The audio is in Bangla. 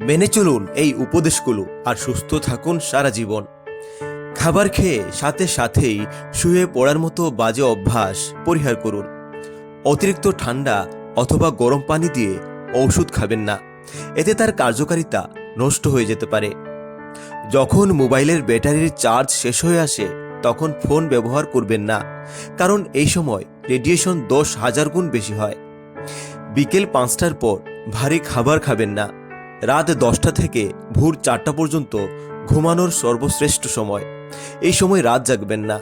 মেনে চলুন এই উপদেশগুলো আর সুস্থ থাকুন সারা জীবন। খাবার খেয়ে সাথে সাথেই শুয়ে পড়ার মতো বাজে অভ্যাস পরিহার করুন। অতিরিক্ত ঠান্ডা অথবা গরম পানি দিয়ে ঔষধ খাবেন না। এতে তার কার্যকারিতা নষ্ট হয়ে যেতে পারে। যখন মোবাইলের ব্যাটারির চার্জ শেষ হয়ে আসে, তখন ফোন ব্যবহার করবেন না, কারণ এই সময় রেডিয়েশন দশ হাজার গুণ বেশি হয়। বিকেল পাঁচটার পর ভারী খাবার খাবেন না। রাত দশটা থেকে ভোর চারটা পর্যন্ত ঘুমানোর সর্বশ্রেষ্ঠ সময়। এই সময় রাত জাগবেন না।